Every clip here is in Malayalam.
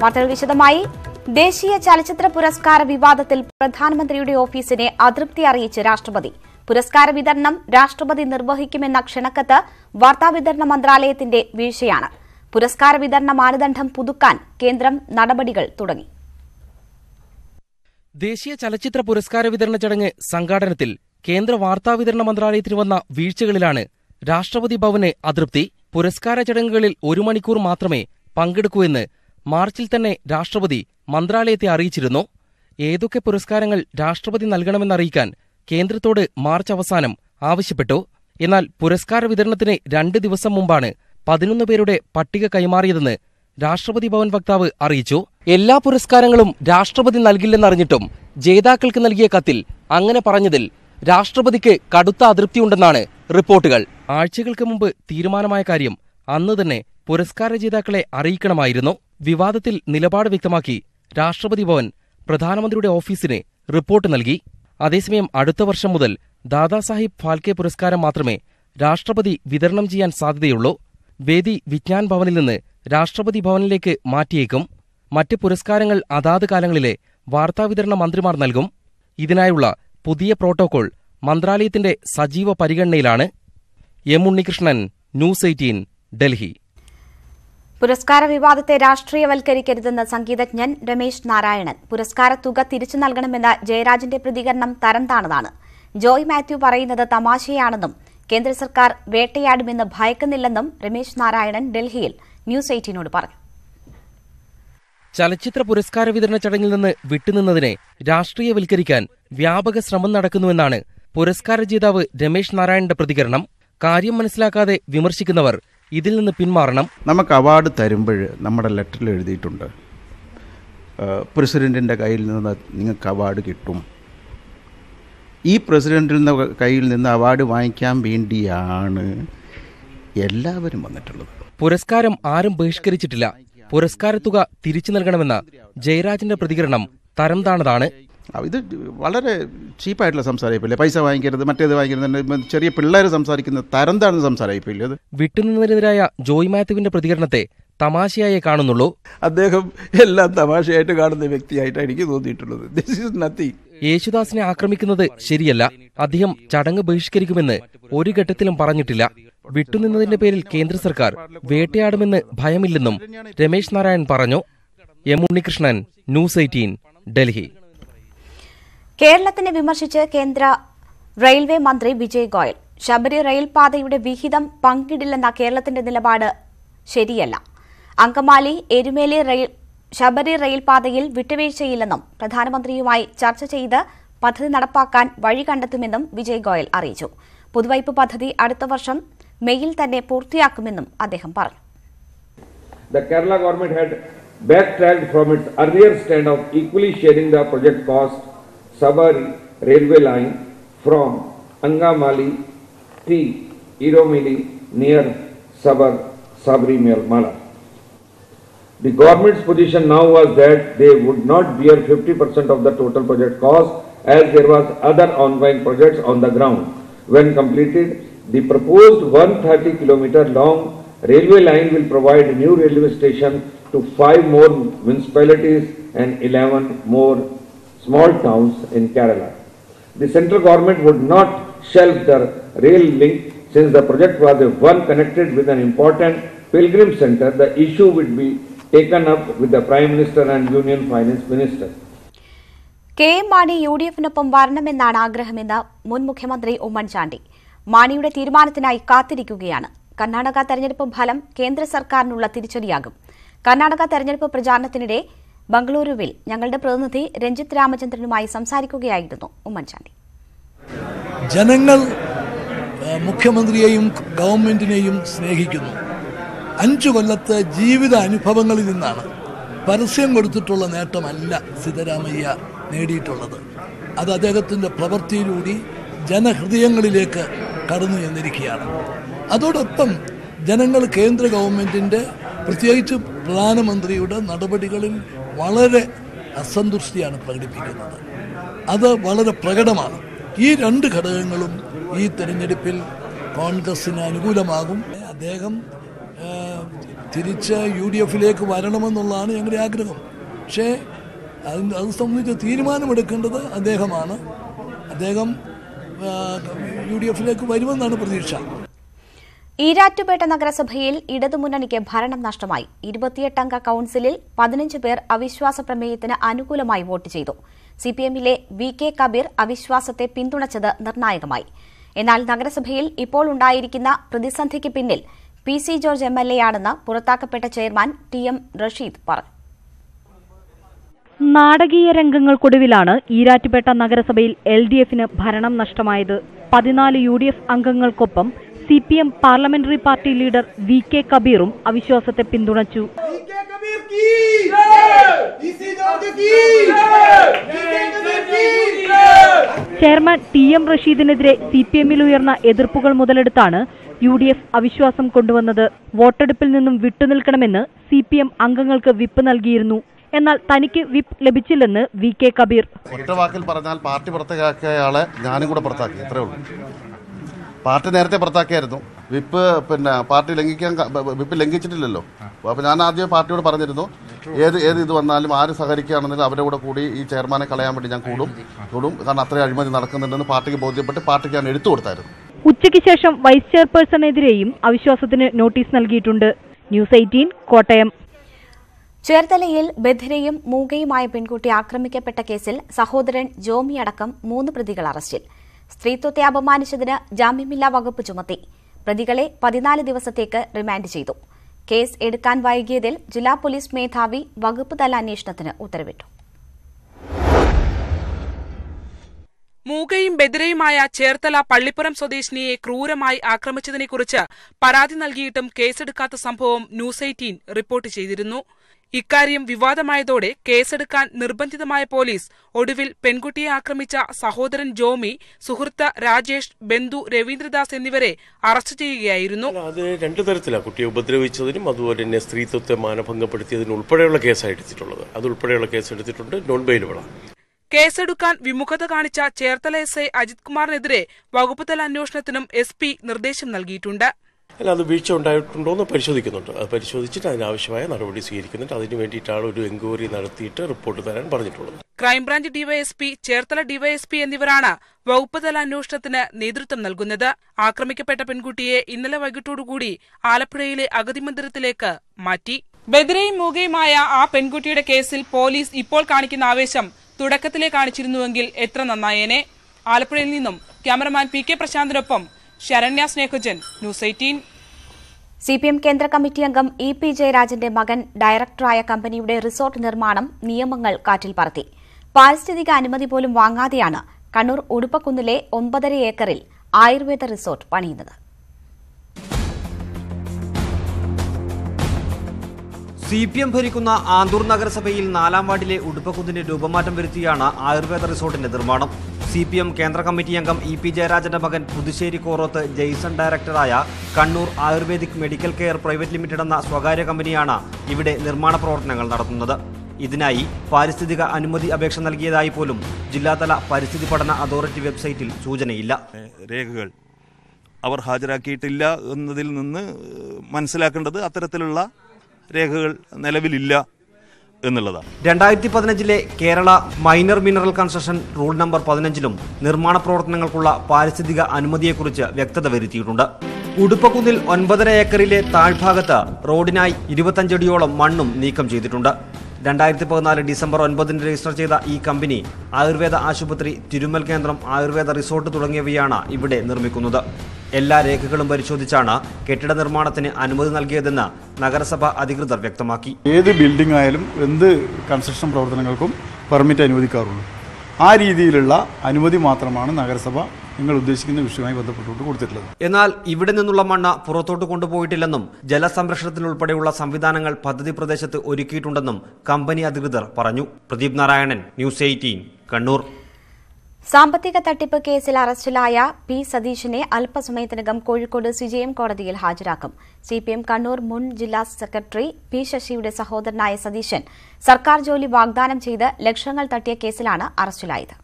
വാർത്തകൾ വിശദമായി. ദേശീയ ചലച്ചിത്ര പുരസ്കാര വിവാദത്തിൽ പ്രധാനമന്ത്രിയുടെ ഓഫീസിനെ അതൃപ്തി അറിയിച്ച് രാഷ്ട്രപതി. പുരസ്കാര വിതരണം രാഷ്ട്രപതി നിർവഹിക്കുമെന്ന ക്ഷണക്കത്ത് വാർത്താവിതരണ മന്ത്രാലയത്തിന്റെ വീഴ്ചയാണ്. പുരസ്കാര വിതരണ മാനദണ്ഡം പുതുക്കാൻ കേന്ദ്രം നടപടികൾ തുടങ്ങി. ദേശീയ ചലച്ചിത്ര പുരസ്കാര വിതരണ ചടങ്ങ് സംഘാടനത്തിൽ കേന്ദ്ര വാർത്താവിതരണ മന്ത്രാലയത്തിന് വന്ന വീഴ്ചകളിലാണ് രാഷ്ട്രപതി ഭവന് അതൃപ്തി. പുരസ്കാര ചടങ്ങുകളിൽ ഒരു മണിക്കൂർ മാത്രമേ പങ്കെടുക്കൂ എന്ന് മാർച്ചിൽ തന്നെ രാഷ്ട്രപതി മന്ത്രാലയത്തെ അറിയിച്ചിരുന്നു. ഏതൊക്കെ പുരസ്കാരങ്ങൾ രാഷ്ട്രപതി നൽകണമെന്നറിയിക്കാൻ കേന്ദ്രത്തോട് മാർച്ച് അവസാനം ആവശ്യപ്പെട്ടു. എന്നാൽ പുരസ്കാര വിതരണത്തിന് രണ്ട് ദിവസം മുമ്പാണ് പതിനൊന്ന് പേരുടെ പട്ടിക കൈമാറിയതെന്ന് രാഷ്ട്രപതി ഭവൻ വക്താവ് അറിയിച്ചു. എല്ലാ പുരസ്കാരങ്ങളും രാഷ്ട്രപതി നൽകില്ലെന്നറിഞ്ഞിട്ടും ജേതാക്കൾക്ക് നൽകിയ കത്തിൽ അങ്ങനെ പറഞ്ഞതിൽ രാഷ്ട്രപതിക്ക് കടുത്ത അതൃപ്തിയുണ്ടെന്നാണ് റിപ്പോർട്ടുകൾ. ആഴ്ചകൾക്ക് മുമ്പ് തീരുമാനമായ കാര്യം അന്ന് തന്നെ പുരസ്കാര ജേതാക്കളെ അറിയിക്കണമായിരുന്നു. വിവാദത്തിൽ നിലപാട് വ്യക്തമാക്കി രാഷ്ട്രപതി ഭവൻ പ്രധാനമന്ത്രിയുടെ ഓഫീസിന് റിപ്പോർട്ട് നൽകി. അതേസമയം അടുത്ത വർഷം മുതൽ ദാദാസാഹിബ് ഫാൽക്കെ പുരസ്കാരം മാത്രമേ രാഷ്ട്രപതി വിതരണം ചെയ്യാൻ സാധ്യതയുള്ളൂ. വേദി വിജ്ഞാൻ ഭവനിൽ നിന്ന് രാഷ്ട്രപതി ഭവനിലേക്ക് മാറ്റിയേക്കും. മറ്റ് പുരസ്കാരങ്ങൾ അതാത് കാലങ്ങളിലെ വാർത്താവിതരണ മന്ത്രിമാർ നൽകും. ഇതിനായുള്ള പുതിയ പ്രോട്ടോകോൾ മന്ത്രാലയത്തിന്റെ സജീവ പരിഗണനയിലാണ്. M Unnikrishnan News eighteen Delhi. പുരസ്കാര വിവാദത്തെ രാഷ്ട്രീയവൽക്കരിക്കരുതെന്ന് സംഗീതജ്ഞൻ രമേശ് നാരായണൻ. പുരസ്കാര തുക തിരിച്ചു നൽകണമെന്ന ജയരാജന്റെ പ്രതികരണം തരം താണതാണ് ജോയ് മാത്യു പറയുന്നത് തമാശയാണെന്നും കേന്ദ്ര സർക്കാർ വേട്ടയാടുമെന്ന് ഭയക്കുന്നില്ലെന്നും രമേശ് നാരായണൻ ഡൽഹിയിൽ ന്യൂസ് എയ്റ്റീനോട് പറഞ്ഞു. ചലച്ചിത്ര പുരസ്കാര വിതരണ ചടങ്ങിൽ നിന്ന് വിട്ടുനിന്നതിനെ രാഷ്ട്രീയവൽക്കരിക്കാൻ വ്യാപക ശ്രമം നടക്കുന്നുവെന്നാണ് പുരസ്കാര ജേതാവ് രമേശ് നാരായണന്റെ പ്രതികരണം. കാര്യം മനസ്സിലാക്കാതെ വിമർശിക്കുന്നവർ ഇതിൽ നിന്ന് പിന്മാറണം. നമുക്ക് അവാർഡ് തരുമ്പോൾ നമ്മുടെ ലെറ്ററിൽ എഴുതിയിട്ടുണ്ട്. പ്രസിഡന്റിന്റെ കയ്യിൽ നിന്ന് നിങ്ങൾക്ക് അവാർഡ് കിട്ടും. ഈ പ്രസിഡന്റിൽ നിന്ന് കയ്യിൽ നിന്ന് അവാർഡ് വാങ്ങിക്കാൻ വേണ്ടിയാണ് എല്ലാവരും വന്നിട്ടുള്ളത്. പുരസ്കാരം ആരും ബഹിഷ്കരിച്ചിട്ടില്ല. പുരസ്കാരത്തുക തിരിച്ചു നൽകണമെന്ന ജയരാജന്റെ പ്രതികരണം തരം താണതാണ് ഇത് വളരെ ചീപ്പായിട്ടുള്ള സംസാരമായിപ്പോയില്ലേ പൈസ വാങ്ങിക്കരുത് മറ്റേത് വാങ്ങിക്കരുത് ചെറിയ പിള്ളേർ സംസാരിക്കുന്ന തരം താഴ്ന്ന സംസാരമായിപ്പോയില്ലേ അത് വിട്ടുനിന്നതിനെതിരായ ജോയ് മാത്യുവിന്റെ പ്രതികരണത്തെ തമാശയായി കാണുന്നുള്ളൂ. അദ്ദേഹം എല്ലാം തമാശയായിട്ട് കാണുന്ന വ്യക്തിയായിട്ടാണ് എനിക്ക് തോന്നിയിട്ടുള്ളത്. ദിസ് ഈസ് നത്തിങ് യേശുദാസിനെ ആക്രമിക്കുന്നത് ശരിയല്ല. അദ്ദേഹം ചടങ്ങ് ബഹിഷ്കരിക്കുമെന്ന് ഒരു ഘട്ടത്തിലും പറഞ്ഞിട്ടില്ല. വിട്ടുനിന്നതിന്റെ പേരിൽ കേന്ദ്ര സർക്കാർ വേട്ടയാടുമെന്ന് ഭയമില്ലെന്നും രമേശ് നാരായൺ പറഞ്ഞു. M Unnikrishnan News eighteen Delhi. കേരളത്തിനെ വിമർശിച്ച് കേന്ദ്ര റെയിൽവേ മന്ത്രി വിജയ് ഗോയൽ. ശബരി റെയിൽപാതയുടെ വിഹിതം പങ്കിടില്ലെന്ന കേരളത്തിന്റെ നിലപാട് ശരിയല്ല. അങ്കമാലി എരുമേലി റെയിൽ ശബരി റെയിൽപാതയിൽ വിട്ടുവീഴ്ചയില്ലെന്നും പ്രധാനമന്ത്രിയുമായി ചർച്ച ചെയ്ത് പദ്ധതി നടപ്പാക്കാൻ വഴി കണ്ടെത്തുമെന്നും വിജയ് ഗോയൽ അറിയിച്ചു. പുതുവൈപ്പ് പദ്ധതി അടുത്ത വർഷം മെയ്യിൽ തന്നെ പൂർത്തിയാക്കുമെന്നും അദ്ദേഹം പറഞ്ഞു. The Kerala government had backtracked from its earlier stand of equally sharing the project cost Sabari railway line from Angamali to Iromili near Sabar Sabri Mala. The government's position now was that they would not bear 50% of the total project cost as there was other ongoing projects on the ground. When completed, the proposed 130 kilometer long railway line will provide a new railway station to five more municipalities and 11 more small towns in Kerala. The central government would not shelve the rail link since the project was one connected with an important pilgrim center. The issue would be taken up with the Prime Minister and Union Finance Minister. K M Mani U D എഫിനൊപ്പം വരണമെന്നാണ് ആഗ്രഹമെന്ന് മുൻ മുഖ്യമന്ത്രി ഉമ്മൻചാണ്ടി മാണിയുടെ തീരുമാനത്തിനായി കാത്തിരിക്കുകയാണ് കർണാടക തെരഞ്ഞെടുപ്പ് ഫലം കേന്ദ്ര സർക്കാരിനുള്ള തിരിച്ചടിയാകും കർണാടക തെരഞ്ഞെടുപ്പ് പ്രചാരണത്തിനിടെ ബംഗളൂരുവിൽ ഞങ്ങളുടെ പ്രതിനിധി രഞ്ജിത്ത് രാമചന്ദ്രനുമായി സംസാരിക്കുകയായിരുന്നു ഉമ്മൻചാണ്ടി. ജനങ്ങൾ മുഖ്യമന്ത്രിയെയും ഗവൺമെന്റിനെയും സ്നേഹിക്കുന്നു. അഞ്ചു കൊല്ലത്തെ ജീവിത അനുഭവങ്ങളിൽ നിന്നാണ് പരസ്യം കൊടുത്തിട്ടുള്ള നേട്ടമല്ല സിദ്ധരാമയ്യ നേടിയിട്ടുള്ളത്. അത് അദ്ദേഹത്തിന്റെ പ്രവൃത്തിയിലൂടെ ജനഹൃദയങ്ങളിലേക്ക് കടന്നു ചെന്നിരിക്കുകയാണ്. അതോടൊപ്പം ജനങ്ങൾ കേന്ദ്ര ഗവൺമെന്റിന്റെ പ്രത്യേകിച്ച് പ്രധാനമന്ത്രിയുടെ നടപടികളിൽ വളരെ അസന്തുഷ്ടിയാണ് പ്രകടിപ്പിക്കുന്നത്. അത് വളരെ പ്രകടമാണ്. ഈ രണ്ട് ഘടകങ്ങളും ഈ തെരഞ്ഞെടുപ്പിൽ കോൺഗ്രസിന് അനുകൂലമാകും. അദ്ദേഹം തിരിച്ച് യു ഡി എഫിലേക്ക് വരണമെന്നുള്ളതാണ് ഞങ്ങളുടെ ആഗ്രഹം. പക്ഷേ അതിന് അത് സംബന്ധിച്ച് തീരുമാനമെടുക്കേണ്ടത് അദ്ദേഹമാണ്. അദ്ദേഹം യു ഡി എഫിലേക്ക് വരുമെന്നാണ് പ്രതീക്ഷ. ഈരാറ്റുപേട്ട നഗരസഭയിൽ ഇടതുമുന്നണിക്ക് ഭരണം നഷ്ടമായി. ഇരുപത്തിയെട്ടംഗ കൌൺസിലിൽ പതിനഞ്ച് പേർ അവിശ്വാസ പ്രമേയത്തിന് അനുകൂലമായി വോട്ട് ചെയ്തു. സിപിഎമ്മിലെ വി കെ കബീർ അവിശ്വാസത്തെ പിന്തുണച്ചത് നിർണായകമായി. എന്നാൽ നഗരസഭയിൽ ഇപ്പോൾ ഉണ്ടായിരിക്കുന്ന പ്രതിസന്ധിക്ക് പിന്നിൽ P C George M L A ആണെന്ന് പുറത്താക്കപ്പെട്ട ചെയർമാൻ ടി എം റഷീദ് പറഞ്ഞു. നാടകീയ രംഗങ്ങൾക്കൊടുവിലാണ് ഈരാറ്റുപേട്ട നഗരസഭയിൽ എൽ ഡി എഫിന് ഭരണം നഷ്ടമായത്. പതിനാല് U D F അംഗങ്ങൾക്കൊപ്പം C P M parliamentary party leader V K കബീറും അവിശ്വാസത്തെ പിന്തുണച്ചു. ചെയർമാൻ ടി എം റഷീദിനെതിരെ സി പി എമ്മിൽ ഉയർന്ന എതിർപ്പുകൾ മുതലെടുത്താണ് യു ഡി എഫ് അവിശ്വാസം കൊണ്ടുവന്നത്. വോട്ടെടുപ്പിൽ നിന്നും വിട്ടുനിൽക്കണമെന്ന് സി പി എം അംഗങ്ങൾക്ക് വിപ്പ് നൽകിയിരുന്നു. എന്നാൽ തനിക്ക് വിപ്പ് ലഭിച്ചില്ലെന്ന് വി കെ കബീർ. ഒറ്റ വാക്കിൽ പറഞ്ഞാൽ പാർട്ടി പുറത്താക്കിയയാളെ ഞാനും കൂടെ പുറത്താക്കി. ഇത്രേ ഉള്ളൂ. പാർട്ടി നേരത്തെ പുറത്താക്കിയായിരുന്നു. വിപ്പ് പിന്നെ പാർട്ടി ലംഘിക്കാൻ വിപ്പ് ലംഘിച്ചിട്ടില്ലല്ലോ. അപ്പോൾ ഞാൻ ആദ്യം പാർട്ടിയോട് പറഞ്ഞിരുന്നു. ഏത് ഏത് ഇത് വന്നാലും ആര് സഹകരിക്കുകയാണെങ്കിലും അവരുടെ കൂടെ കൂടി ഈ ചെയർമാനെ കളയാൻ വേണ്ടി ഞാൻ കൂടും. കൂടും. കാരണം അത്രയും അഴിമതി നടക്കുന്നുണ്ടെന്ന് പാർട്ടിക്ക് ബോധ്യപ്പെട്ട് പാർട്ടിക്ക് ഞാൻ എടുത്തു കൊടുത്തായിരുന്നു. ഉച്ചയ്ക്ക് ശേഷം വൈസ് ചെയർപേഴ്സണെതിരെയും അവിശ്വാസത്തിന് നോട്ടീസ് നൽകിയിട്ടുണ്ട്. News eighteen Kottayam. ചേർത്തലയിൽ ബധിരയും മൂകയുമായ പെൺകുട്ടി ആക്രമിക്കപ്പെട്ട കേസിൽ സഹോദരൻ ജോമി അടക്കം മൂന്ന് പ്രതികൾ അറസ്റ്റിൽ. സ്ത്രീത്വത്തെ അപമാനിച്ചതിന് ജാമ്യമില്ലാ വകുപ്പ് ചുമത്തി. പ്രതികളെ പതിനാല് ദിവസത്തേക്ക് റിമാൻഡ് ചെയ്തു. കേസ് എടുക്കാൻ വൈകിയതിൽ ജില്ലാ പോലീസ് മേധാവി വകുപ്പ് തല അന്വേഷണത്തിന് ഉത്തരവിട്ടു. മൂകയും ബദിരയുമായ ചേർത്തല പള്ളിപ്പുറം സ്വദേശിനിയെ ക്രൂരമായി ആക്രമിച്ചതിനെക്കുറിച്ച് പരാതി നൽകിയിട്ടും കേസെടുക്കാത്ത സംഭവം ന്യൂസ് എയ്റ്റീൻ റിപ്പോർട്ട് ചെയ്തിരുന്നു. ഇക്കാര്യം വിവാദമായതോടെ കേസെടുക്കാൻ നിർബന്ധിതമായ പോലീസ് ഒടുവിൽ പെൺകുട്ടിയെ ആക്രമിച്ച സഹോദരൻ ജോമി സുഹൃത്ത് രാജേഷ് ബന്ധു രവീന്ദ്രദാസ് എന്നിവരെ അറസ്റ്റ് ചെയ്യുകയായിരുന്നു. അത് രണ്ടു തരത്തിലാണ് കുട്ടിയെ ഉപദ്രവിച്ചതിനും അതുപോലെ തന്നെ സ്ത്രീത്വത്തെ മാനഭംഗപ്പെടുത്തിയതിനും ഉൾപ്പെടെയുള്ള കേസാണ് എടുത്തിട്ടുള്ളത്. അത് ഉൾപ്പെടെയുള്ള കേസ് എടുത്തിട്ടുണ്ട് നോൺ ബെയിലുകളാണ് കേസെടുക്കാൻ വിമുഖത കാണിച്ച ചേർത്തല എസ് ഐ അജിത് കുമാറിനെതിരെ വകുപ്പുതല അന്വേഷണത്തിനും എസ് പി നിർദ്ദേശം നൽകിയിട്ടുണ്ട്. അല്ല അത് വീഴ്ച ഉണ്ടായിട്ടുണ്ടോ എന്ന് പരിശോധിക്കുന്നുണ്ട്. അത് പരിശോധിച്ചിട്ട് അതിനാവശ്യമായ നടപടി സ്വീകരിക്കുന്നുണ്ട്. അതിനു വേണ്ടിയിട്ടാണ് ഒരു എൻക്വയറി നടത്തിയിട്ട് റിപ്പോർട്ട് തരാൻ പറഞ്ഞിട്ടുള്ളത്. ക്രൈംബ്രാഞ്ച് ഡിവൈഎസ്പി ചേർത്തല ഡിവൈഎസ്പി എന്നിവരാണ് വകുപ്പുതല അന്വേഷണത്തിന് നേതൃത്വം നൽകുന്നത്. ആക്രമിക്കപ്പെട്ട പെൺകുട്ടിയെ ഇന്നലെ വൈകിട്ടോടുകൂടി ആലപ്പുഴയിലെ അഗതി മന്ദിരത്തിലേക്ക് മാറ്റി. ബദിരയും മൂകയുമായ ആ പെൺകുട്ടിയുടെ കേസിൽ പോലീസ് ഇപ്പോൾ കാണിക്കുന്ന ആവേശം തുടക്കത്തിലെ കാണിച്ചിരുന്നുവെങ്കിൽ എത്ര നന്നായേനെ. ആലപ്പുഴയിൽ നിന്നും cameraman P K പ്രശാന്തിനൊപ്പം Saranya Snehajan News eighteen. C P M കേന്ദ്ര കമ്മിറ്റി അംഗം ഇ പി ജയരാജന്റെ മകൻ ഡയറക്ടറായ കമ്പനിയുടെ റിസോർട്ട് നിർമ്മാണം നിയമങ്ങൾ കാറ്റിൽ പറത്തി. പാരിസ്ഥിതിക അനുമതി പോലും വാങ്ങാതെയാണ് കണ്ണൂർ ഉടുപ്പക്കുന്നിലെ ഒമ്പതര ഏക്കറിൽ ആയുർവേദ റിസോർട്ട് പണിയുന്നത്. സി പി എം ഭരിക്കുന്ന ആന്തൂർ നഗരസഭയിൽ നാലാം വാർഡിലെ ഉടുപ്പക്കുന്നിന് രൂപമാറ്റം വരുത്തിയാണ് ആയുർവേദ റിസോർട്ടിന്റെ നിർമ്മാണം. സി പി എം കേന്ദ്ര കമ്മിറ്റി അംഗം ഇ പി ജയരാജന്റെ മകൻ പുതുശ്ശേരി കോറോത്ത് ജെയ്സൺ ഡയറക്ടറായ Kannur Ayurvedic medical care private limited എന്ന സ്വകാര്യ കമ്പനിയാണ് ഇവിടെ നിർമ്മാണ പ്രവർത്തനങ്ങൾ നടത്തുന്നത്. ഇതിനായി പാരിസ്ഥിതിക അനുമതി അപേക്ഷ നൽകിയതായി പോലും ജില്ലാതല പരിസ്ഥിതി പഠന അതോറിറ്റി വെബ്സൈറ്റിൽ സൂചനയില്ല. രേഖകൾ അവർ ഹാജരാക്കിയിട്ടില്ല എന്നതിൽ നിന്ന് മനസ്സിലാക്കേണ്ടത് അത്തരത്തിലുള്ള രേഖകൾ നിലവിലില്ല എന്നുള്ളതാണ്. രണ്ടായിരത്തി പതിനഞ്ചിലെ Kerala minor mineral construction rule number പതിനഞ്ചിലും നിർമ്മാണ പ്രവർത്തനങ്ങൾക്കുള്ള പാരിസ്ഥിതിക അനുമതിയെക്കുറിച്ച് വ്യക്തത വരുത്തിയിട്ടുണ്ട്. ഉടുപ്പക്കുന്നിൽ ഒൻപതര ഏക്കറിലെ താഴ്ഭാഗത്ത് റോഡിനായി ഇരുപത്തഞ്ചടിയോളം മണ്ണും നീക്കം ചെയ്തിട്ടുണ്ട്. രണ്ടായിരത്തി പതിനാല് ഡിസംബർ ഒൻപതിന് രജിസ്റ്റർ ചെയ്ത ഈ കമ്പനി ആയുർവേദ ആശുപത്രി തിരുമൽ കേന്ദ്രം ആയുർവേദ റിസോർട്ട് തുടങ്ങിയവയാണ് ഇവിടെ നിർമ്മിക്കുന്നത്. എല്ലാ രേഖകളും പരിശോധിച്ചാണ് കെട്ടിട നിർമ്മാണത്തിന് അനുമതി നൽകിയതെന്ന് നഗരസഭ അധികൃതർ വ്യക്തമാക്കി. ഏത് ബിൽഡിംഗ് ആയാലും എന്ത് കൺസ്ട്രക്ഷൻ പ്രവർത്തനങ്ങൾക്കും പെർമിറ്റ് അനുവദിക്കാറുള്ളൂ ആ രീതിയിലുള്ള അനുമതി മാത്രമാണ് നഗരസഭ നിങ്ങൾ ഉദ്ദേശിക്കുന്ന വിഷയവുമായി ബന്ധപ്പെട്ടുകൊണ്ട് കൊടുത്തിട്ടുള്ളത്. എന്നാൽ ഇവിടെ നിന്നുള്ള മണ്ണ് പുറത്തോട്ട് കൊണ്ടുപോയിട്ടില്ലെന്നും ജലസംരക്ഷണത്തിനുൾപ്പെടെയുള്ള സംവിധാനങ്ങൾ പദ്ധതി പ്രദേശത്ത് ഒരുക്കിയിട്ടുണ്ടെന്നും കമ്പനി അധികൃതർ പറഞ്ഞു. Pradeep Narayanan News eighteen Kannur. സാമ്പത്തിക തട്ടിപ്പ് കേസിൽ അറസ്റ്റിലായ പി സതീഷിനെ അല്പസമയത്തിനകം കോഴിക്കോട് സിജെഎം കോടതിയിൽ ഹാജരാക്കും. സിപിഎം കണ്ണൂർ മുൻ ജില്ലാ സെക്രട്ടറി പി ശശിയുടെ സഹോദരനായ സതീശൻ സർക്കാർ ജോലി വാഗ്ദാനം ചെയ്ത് ലക്ഷങ്ങൾ തട്ടിയ കേസിലാണ് അറസ്റ്റിലായത്.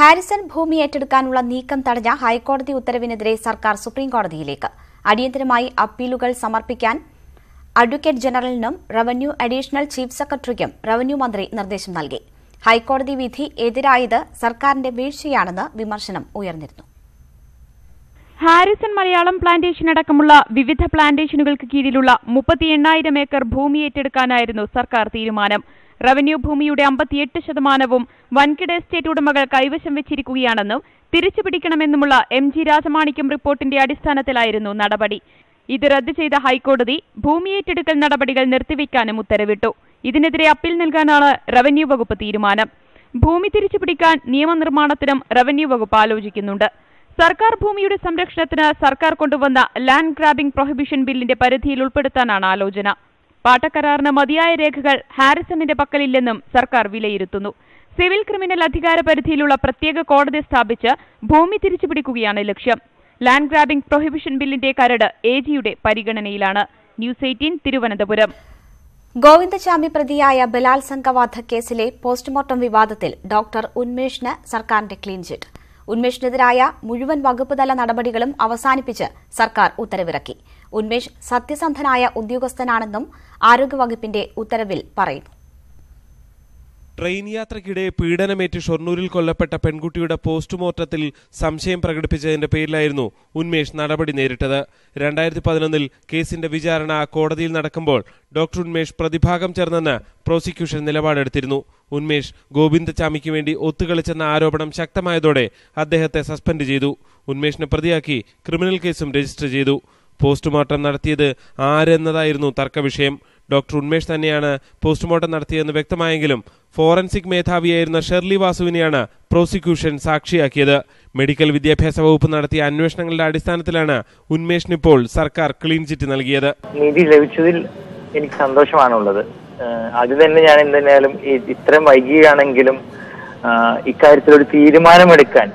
ഹാരിസൺ ഭൂമി ഏറ്റെടുക്കാനുള്ള നീക്കം തടഞ്ഞ ഹൈക്കോടതി ഉത്തരവിനെതിരെ സർക്കാർ സുപ്രീംകോടതിയിലേക്ക് അടിയന്തരമായി അപ്പീലുകൾ സമർപ്പിക്കാൻ അഡ്വക്കേറ്റ് ജനറലിനും റവന്യൂ അഡീഷണൽ ചീഫ് സെക്രട്ടറിക്കും റവന്യൂ മന്ത്രി നിർദ്ദേശം നൽകി. ഹൈക്കോടതി വിധി എതിരായത് സർക്കാരിന്റെ വീഴ്ചയാണെന്ന് വിമർശനം ഉയർന്നിരുന്നു. ഹാരിസൺ മലയാളം പ്ലാന്റേഷൻ അടക്കമുള്ള വിവിധ പ്ലാന്റേഷനുകൾക്ക് കീഴിലുള്ള മുപ്പത്തി എണ്ണായിരം ഏക്കർ ഭൂമി ഏറ്റെടുക്കാനായിരുന്നു സർക്കാർ തീരുമാനം. റവന്യൂ ഭൂമിയുടെ അമ്പത്തിയെട്ട് ശതമാനവും വൻകിട എസ്റ്റേറ്റ് ഉടമകൾ കൈവശം വെച്ചിരിക്കുകയാണെന്നും തിരിച്ചുപിടിക്കണമെന്നുമുള്ള എം ജി രാജമാണിക്യം റിപ്പോർട്ടിന്റെ അടിസ്ഥാനത്തിലായിരുന്നു നടപടി. ഇത് റദ്ദ് ചെയ്ത ഹൈക്കോടതി ഭൂമി ഏറ്റെടുക്കൽ നടപടികൾ നിർത്തിവെക്കാനും ഉത്തരവിട്ടു. ഇതിനെതിരെ അപ്പീൽ നൽകാനാണ് റവന്യൂ വകുപ്പ് തീരുമാനം. ഭൂമി തിരിച്ചു പിടിക്കാൻ നിയമനിർമ്മാണത്തിനും റവന്യൂ വകുപ്പ് ആലോചിക്കുന്നുണ്ട്. സർക്കാർ ഭൂമിയുടെ സംരക്ഷണത്തിന് സർക്കാർ കൊണ്ടുവന്ന ലാൻഡ് ഗ്രാബിംഗ് പ്രൊഹിബിഷൻ ബില്ലിന്റെ പരിധിയിൽ ഉൾപ്പെടുത്താനാണ് ആലോചന. പാട്ടക്കരാറിന് മതിയായ രേഖകൾ ഹാരിസണിന്റെ പക്കലില്ലെന്നും സർക്കാർ വിലയിരുത്തുന്നു. സിവിൽ ക്രിമിനൽ അധികാര പരിധിയിലുള്ള പ്രത്യേക കോടതി സ്ഥാപിച്ച് ഭൂമി തിരിച്ചു പിടിക്കുകയാണ് ലക്ഷ്യം. ലാൻഡ് ഗ്രാബിംഗ് പ്രൊഹിബിഷൻ ബില്ലിന്റെ കരട് എ ജിയുടെ പരിഗണനയിലാണ്. News eighteen Thiruvananthapuram. ഗോവിന്ദചാമി പ്രതിയായ ബലാത്സംഗ കേസിലെ പോസ്റ്റ്മോർട്ടം വിവാദത്തിൽ ഡോക്ടർ ഉന്മേഷിന് സർക്കാരിന്റെ ക്ലീൻ ചിറ്റ്. ഉന്മേഷിനെതിരായ മുഴുവൻ വകുപ്പുതല നടപടികളും അവസാനിപ്പിച്ച് സർക്കാർ ഉത്തരവിറക്കി. ഉന്മേഷ് സത്യസന്ധനായ ഉദ്യോഗസ്ഥനാണെന്നും ആരോഗ്യവകുപ്പിന്റെ ഉത്തരവിൽ പറയുന്നു. ട്രെയിൻ യാത്രയ്ക്കിടെ പീഡനമേറ്റ് ഷൊർണൂരിൽ കൊല്ലപ്പെട്ട പെൺകുട്ടിയുടെ പോസ്റ്റ്മോർട്ടത്തിൽ സംശയം പ്രകടിപ്പിച്ചതിന്റെ പേരിലായിരുന്നു ഉന്മേഷ് നടപടി നേരിട്ടത്. രണ്ടായിരത്തി പതിനൊന്നിൽ കേസിന്റെ വിചാരണ കോടതിയിൽ നടക്കുമ്പോൾ ഡോക്ടർ ഉന്മേഷ് പ്രതിഭാഗം ചേർന്നെന്ന് പ്രോസിക്യൂഷൻ നിലപാടെടുത്തിരുന്നു. ഉന്മേഷ് ഗോവിന്ദചാമിക്ക് വേണ്ടി ഒത്തുകളിച്ചെന്ന ആരോപണം ശക്തമായതോടെ അദ്ദേഹത്തെ സസ്പെൻഡ് ചെയ്തു. ഉന്മേഷിനെ പ്രതിയാക്കി ക്രിമിനൽ കേസും രജിസ്റ്റർ ചെയ്തു. പോസ്റ്റ്മോർട്ടം നടത്തിയത് ആരെന്നതായിരുന്നു തർക്കവിഷയം. ഡോക്ടർ ഉന്മേഷ് തന്നെയാണ് പോസ്റ്റ്മോർട്ടം നടത്തിയതെന്ന് വ്യക്തമായെങ്കിലും ഫോറൻസിക് മേധാവിയായിരുന്ന ഷെർലി വാസുവിനെയാണ് പ്രോസിക്യൂഷൻ സാക്ഷിയാക്കിയത്. മെഡിക്കൽ വിദ്യാഭ്യാസ വകുപ്പ് നടത്തിയ അന്വേഷണങ്ങളുടെ അടിസ്ഥാനത്തിലാണ് ഉന്മേഷിനിപ്പോൾ സർക്കാർ ക്ലീൻ ചിറ്റ് നൽകിയത്. നീതി ലഭിച്ചതിൽ എനിക്ക് സന്തോഷമാണുള്ളത്. അത് തന്നെ ഞാൻ എന്തിനായാലും ഇത്രയും വൈകിയാണെങ്കിലും ഇക്കാര്യത്തിൽ ഒരു തീരുമാനമെടുക്കാൻ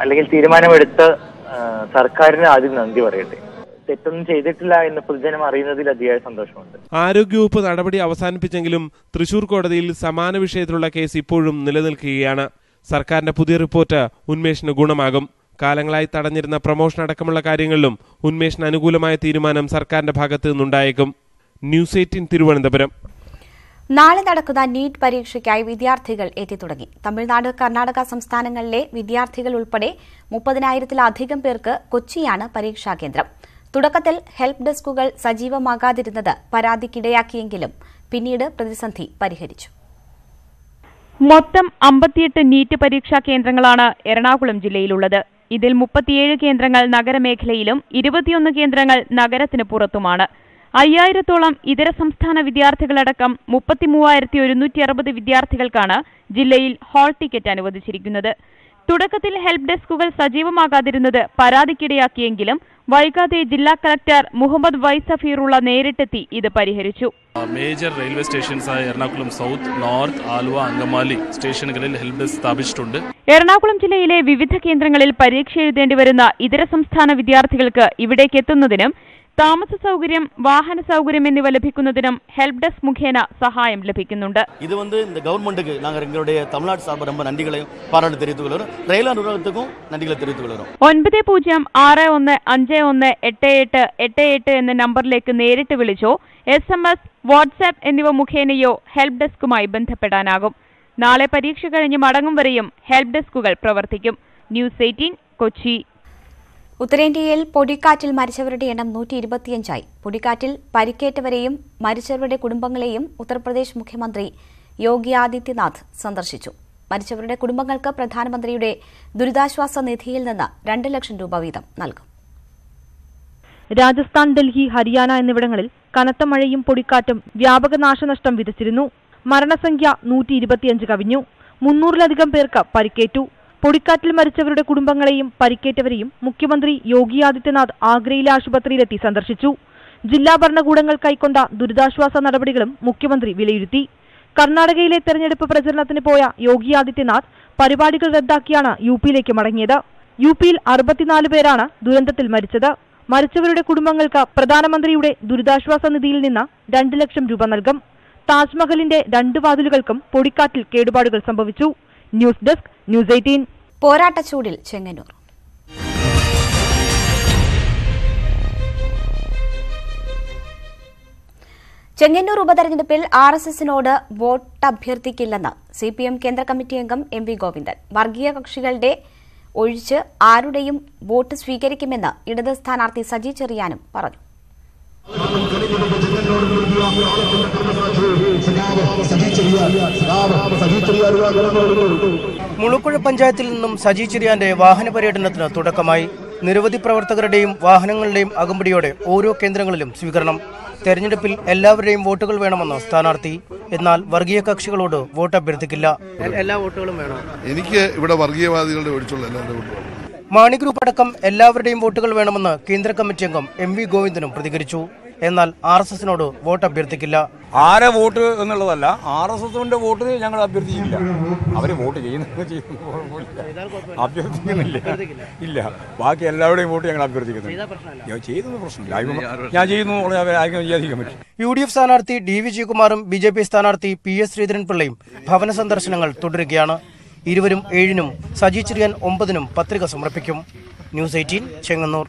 അല്ലെങ്കിൽ തീരുമാനമെടുത്ത സർക്കാരിന് ആദ്യം നന്ദി പറയട്ടെ. തെറ്റൊന്നും ചെയ്തിട്ടില്ല എന്ന് പൊതുജനം അറിയുന്നതിൽ അതിയായ സന്തോഷമുണ്ട്. ആരോഗ്യവകുപ്പ് നടപടി അവസാനിപ്പിച്ചെങ്കിലും തൃശൂർ കോടതിയിൽ സമാന വിഷയത്തിലുള്ള കേസ് ഇപ്പോഴും നിലനിൽക്കുകയാണ്. സർക്കാരിന്റെ പുതിയ റിപ്പോർട്ട് ഉന്മേഷിന് ഗുണമാകും. കാലങ്ങളായി തടഞ്ഞിരുന്ന പ്രൊമോഷൻ അടക്കമുള്ള കാര്യങ്ങളിലും ഉന്മേഷിന് അനുകൂലമായ തീരുമാനം സർക്കാരിന്റെ ഭാഗത്തു നിന്നുണ്ടായേക്കും. News eighteen Thiruvananthapuram. നാളെ നടക്കുന്ന നീറ്റ് പരീക്ഷയ്ക്കായി വിദ്യാർത്ഥികൾ എത്തിത്തുടങ്ങി. തമിഴ്നാട് കർണാടക സംസ്ഥാനങ്ങളിലെ വിദ്യാർത്ഥികൾ ഉൾപ്പെടെ മുപ്പതിനായിരത്തിലധികം പേർക്ക് കൊച്ചിയാണ് പരീക്ഷാ കേന്ദ്രം. തുടക്കത്തിൽ ഹെൽപ്പ് ഡെസ്കുകൾ സജീവമാകാതിരുന്നത് പരാതിക്കിടയാക്കിയെങ്കിലും പിന്നീട് പ്രതിസന്ധി പരിഹരിച്ചു. മൊത്തം അമ്പത്തിയെട്ട് നീറ്റ് പരീക്ഷാ കേന്ദ്രങ്ങളാണ് എറണാകുളം ജില്ലയിലുള്ളത്. ഇതിൽ മുപ്പത്തിയേഴ് കേന്ദ്രങ്ങൾ നഗരമേഖലയിലും ഇരുപത്തിയൊന്ന് കേന്ദ്രങ്ങൾ നഗരത്തിന് പുറത്തുമാണ്. അയ്യായിരത്തോളം ഇതര സംസ്ഥാന വിദ്യാർത്ഥികളടക്കം മുപ്പത്തിമൂവായിരത്തി ഒരുന്നൂറ്റി അറുപത് വിദ്യാർത്ഥികൾക്കാണ് ജില്ലയിൽ ഹാൾ ടിക്കറ്റ് അനുവദിച്ചിരിക്കുന്നത്. തുടക്കത്തിൽ ഹെൽപ് ഡെസ്കുകൾ സജീവമാകാതിരുന്നത് പരാതിക്കിടയാക്കിയെങ്കിലും വൈകാതെ ജില്ലാ കളക്ടർ മുഹമ്മദ് വൈ സഫീറുള്ള നേരിട്ടെത്തി ഇത് പരിഹരിച്ചു. മേജർ റെയിൽവേ സ്റ്റേഷൻസായ എറണാകുളം സൗത്ത് നോർത്ത് ആലുവ അങ്കമാലി സ്റ്റേഷനുകളിൽ ഹെൽപ് ഡെസ്ക് സ്ഥാപിച്ചിട്ടുണ്ട്. എറണാകുളം ജില്ലയിലെ വിവിധ കേന്ദ്രങ്ങളിൽ പരീക്ഷ എഴുതേണ്ടി വരുന്ന ഇതര സംസ്ഥാന വിദ്യാർത്ഥികൾക്ക് ഇവിടേക്ക് എത്തുന്നതിനും താമസ സൗകര്യം വാഹന സൗകര്യം എന്നിവ ലഭിക്കുന്നതിനും ഹെൽപ്പ് ഡെസ്ക് മുഖേന സഹായം ലഭിക്കുന്നുണ്ട് இது வந்து இந்த கவர்மெண்ட்டுக்கு நாங்கள் எங்களுடைய தமிழ்நாடு சார்பு ரொம்ப நன்றிகளையும் பாராட்டு தெரிவித்துக் கொள்கிறோம் ரயில்வே நிறுவனத்துக்கும் நன்றிகளை தெரிவித்துக் கொள்கிறோம் ഒൻപത് പൂജ്യം ആറ് ഒന്ന് അഞ്ച് ഒന്ന് എട്ട് എട്ട് എട്ട് എട്ട് എന്ന നമ്പറിലേക്ക് നേരിട്ട് വിളിച്ചോ എസ് എം എസ് വാട്സാപ്പ് എന്നിവ മുഖേനയോ ഹെൽപ്പ് ഡെസ്കുമായി ബന്ധപ്പെടാനാകും നാളെ പരീക്ഷ കഴിഞ്ഞ് മടങ്ങും വരെയും ഹെൽപ്പ് ഡെസ്കുകൾ പ്രവർത്തിക്കും ന്യൂസ് എയ്റ്റീൻ കൊച്ചി ഉത്തരേന്ത്യയിൽ പൊടിക്കാറ്റിൽ മരിച്ചവരുടെ എണ്ണം നൂറ്റി ഇരുപത്തിയഞ്ചായി പൊടിക്കാറ്റിൽ പരിക്കേറ്റവരെയും മരിച്ചവരുടെ കുടുംബങ്ങളെയും ഉത്തർപ്രദേശ് മുഖ്യമന്ത്രി യോഗി ആദിത്യനാഥ് സന്ദർശിച്ചു. മരിച്ചവരുടെ കുടുംബങ്ങൾക്ക് പ്രധാനമന്ത്രിയുടെ ദുരിതാശ്വാസ നിധിയിൽ നിന്ന് രണ്ട് ലക്ഷം രൂപ വീതം നൽകും. രാജസ്ഥാൻ ഡൽഹി ഹരിയാന എന്നിവിടങ്ങളിൽ കനത്ത മഴയും പൊടിക്കാറ്റും വ്യാപക നാശനഷ്ടം വിതച്ചിരുന്നു. മരണസംഖ്യ നൂറ്റി ഇരുപത്തിയഞ്ച് കവിഞ്ഞു. മുന്നൂറിലധികം പേർക്ക് പരിക്കേറ്റു. പൊടിക്കാറ്റിൽ മരിച്ചവരുടെ കുടുംബങ്ങളെയും പരിക്കേറ്റവരെയും മുഖ്യമന്ത്രി യോഗി ആദിത്യനാഥ് ആഗ്രയിലെ ആശുപത്രിയിലെത്തി സന്ദർശിച്ചു. ജില്ലാ ഭരണകൂടങ്ങൾ കൈക്കൊണ്ട ദുരിതാശ്വാസ നടപടികളും മുഖ്യമന്ത്രി വിലയിരുത്തി. കർണാടകയിലെ തെരഞ്ഞെടുപ്പ് പ്രചരണത്തിന് പോയ യോഗി ആദിത്യനാഥ് പരിപാടികൾ റദ്ദാക്കിയാണ് യു പിയിലേക്ക് മടങ്ങിയത്. യു പിയിൽ അറുപത്തിനാല് പേരാണ് ദുരന്തത്തിൽ മരിച്ചത്. മരിച്ചവരുടെ കുടുംബങ്ങൾക്ക് പ്രധാനമന്ത്രിയുടെ ദുരിതാശ്വാസ നിധിയിൽ നിന്ന് രണ്ട് ലക്ഷം രൂപ നൽകും. താജ്മഹലിന്റെ രണ്ട് വാതിലുകൾക്കും പൊടിക്കാറ്റിൽ കേടുപാടുകൾ സംഭവിച്ചു. News desk News eighteen. പോരാട്ടച്ചൂടിൽ Chengannur. Chengannur ഉപതെരഞ്ഞെടുപ്പിൽ ആർ എസ് എസിനോട് വോട്ട് അഭ്യർത്ഥിക്കില്ലെന്ന് സി പി എം കേന്ദ്ര കമ്മിറ്റി അംഗം എം വി ഗോവിന്ദൻ. വർഗീയ കക്ഷികളുടെ ഒഴിച്ച് ആരുടെയും വോട്ട് സ്വീകരിക്കുമെന്ന് ഇടത് സ്ഥാനാർത്ഥി സജി ചെറിയാനും പറഞ്ഞു. സജി മുളുക്കുഴ പഞ്ചായത്തിൽ നിന്നും സജി ചിരിയാന്റെ വാഹന പര്യടനത്തിന് തുടക്കമായി. നിരവധി പ്രവർത്തകരുടെയും വാഹനങ്ങളുടെയും അകമ്പടിയോടെ ഓരോ കേന്ദ്രങ്ങളിലും സ്വീകരണം. തെരഞ്ഞെടുപ്പിൽ എല്ലാവരുടെയും വോട്ടുകൾ വേണമെന്ന് സ്ഥാനാർത്ഥി. എന്നാൽ വർഗീയ കക്ഷികളോട് വോട്ട് അഭ്യർത്ഥിക്കില്ല. എല്ലാ വോട്ടുകളും വേണം? എനിക്ക് ഇവിടെ വർഗീയവാദികളുടെ ഒഴിച്ചുള്ള മാണി ഗ്രൂപ്പ് അടക്കം എല്ലാവരുടെയും വോട്ടുകൾ വേണമെന്ന് കേന്ദ്ര കമ്മിറ്റി അംഗം എം വി ഗോവിന്ദനും പ്രതികരിച്ചു. എന്നാൽ ആർ എസ് എസിനോട് വോട്ട് അഭ്യർത്ഥിക്കില്ല. ആരെ വോട്ട് എന്നുള്ളതല്ല ആർ എസ് എസിന്റെ വോട്ട് ഞങ്ങൾ അഭ്യർത്ഥിക്കില്ല അവർ വോട്ട് ചെയ്യുന്ന അഭ്യർത്ഥിക്കുന്നില്ല. ഇല്ല. ബാക്കി എല്ലാവരുടെയും വോട്ട് ഞങ്ങൾ അഭ്യർത്ഥിക്കുന്നില്ല ഞാൻ ചെയ്യുന്നത് പ്രശ്നമില്ല. ഞാൻ ചെയ്യുന്നു വിചാരിക്കാൻ പറ്റും യു ഡി എഫ് സ്ഥാനാർത്ഥി ഡി വി ജയകുമാറും ബി ജെ പി സ്ഥാനാർത്ഥി പി എസ് ശ്രീധരൻപിള്ളയും ഭവന സന്ദർശനങ്ങൾ തുടരുകയാണ്. ഇരുവരും ഏഴിനും സജി ചെറിയാൻ ഒമ്പതിനും പത്രിക സമർപ്പിക്കും. News eighteen Chengannur.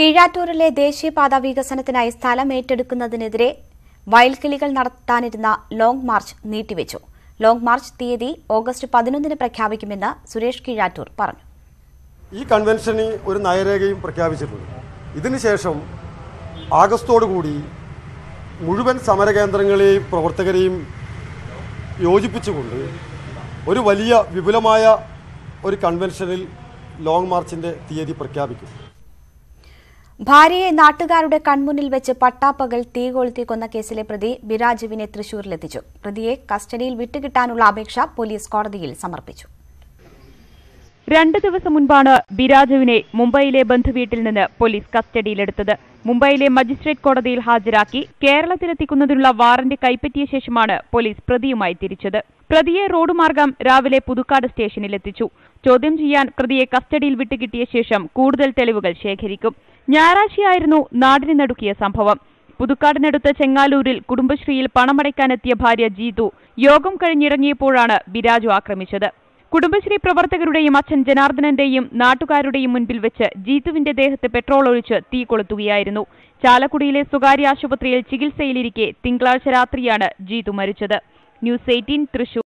കീഴാറ്റൂരിലെ ദേശീയപാത വികസനത്തിനായി സ്ഥലം ഏറ്റെടുക്കുന്നതിനെതിരെ വയൽക്കിളികൾ നടത്താനിരുന്ന ലോങ് മാർച്ച് നീട്ടിവെച്ചു. ലോങ് മാർച്ച് തീയതി ഓഗസ്റ്റ് പതിനൊന്നിന് പ്രഖ്യാപിക്കുമെന്ന് സുരേഷ് കീഴാറ്റൂർ പറഞ്ഞു. ഈ കൺവെൻഷന് ഒരു നയരേഖയും പ്രഖ്യാപിച്ചിട്ടുണ്ട്. ഇതിനുശേഷം ആഗസ്റ്റോടുകൂടി മുഴുവൻ സമരകേന്ദ്രങ്ങളെയും പ്രവർത്തകരെയും യോജിപ്പിച്ചുകൊണ്ട് ഒരു വലിയ വിപുലമായ ഒരു കൺവെൻഷനിൽ ലോങ് മാർച്ചിന്റെ തീയതി പ്രഖ്യാപിക്കും. ഭാര്യയെ നാട്ടുകാരുടെ കൺമുന്നിൽ വെച്ച് പട്ടാപ്പകൽ തീ കൊളുത്തി കൊന്ന കേസിലെ പ്രതി ബിരാജുവിനെ തൃശൂരിലെത്തിച്ചു. പ്രതിയെ കസ്റ്റഡിയിൽ വിട്ടുകിട്ടാനുള്ള അപേക്ഷ പോലീസ് കോടതിയിൽ സമർപ്പിച്ചു. രണ്ട് ദിവസം മുൻപാണ് ബിരാജുവിനെ മുംബൈയിലെ ബന്ധുവീട്ടിൽ നിന്ന് പോലീസ് കസ്റ്റഡിയിലെടുത്തത്. മുംബൈയിലെ മജിസ്ട്രേറ്റ് കോടതിയിൽ ഹാജരാക്കി കേരളത്തിലെത്തിക്കുന്നതിനുള്ള വാറന്റ് കൈപ്പറ്റിയ ശേഷമാണ് പോലീസ് പ്രതിയുമായി തിരിച്ചത്. പ്രതിയെ റോഡ് മാർഗം രാവിലെ പുതുക്കാട് സ്റ്റേഷനിലെത്തിച്ചു. ചോദ്യം ചെയ്യാൻ പ്രതിയെ കസ്റ്റഡിയിൽ വിട്ടുകിട്ടിയ ശേഷം കൂടുതൽ തെളിവുകൾ ശേഖരിക്കും. ഞായറാഴ്ചയായിരുന്നു നാടിനെ നടുക്കിയ സംഭവം. പുതുക്കാടിനടുത്ത് ചെങ്ങാലൂരിൽ കുടുംബശ്രീയിൽ പണമടയ്ക്കാനെത്തിയ ഭാര്യ ജീതു യോഗം കഴിഞ്ഞിറങ്ങിയപ്പോഴാണ് ബിരാജു ആക്രമിച്ചത്. കുടുംബശ്രീ പ്രവർത്തകരുടെയും അച്ഛൻ ജനാർദ്ദനന്റെയും നാട്ടുകാരുടെയും മുൻപിൽ വെച്ച് ജീതുവിന്റെ ദേഹത്ത് പെട്രോൾ ഒഴിച്ച് തീ കൊളുത്തുകയായിരുന്നു. ചാലക്കുടിയിലെ സ്വകാര്യ ആശുപത്രിയിൽ ചികിത്സയിലിരിക്കെ തിങ്കളാഴ്ച രാത്രിയാണ് ജീതു മരിച്ചത്. News eighteen Thrissur.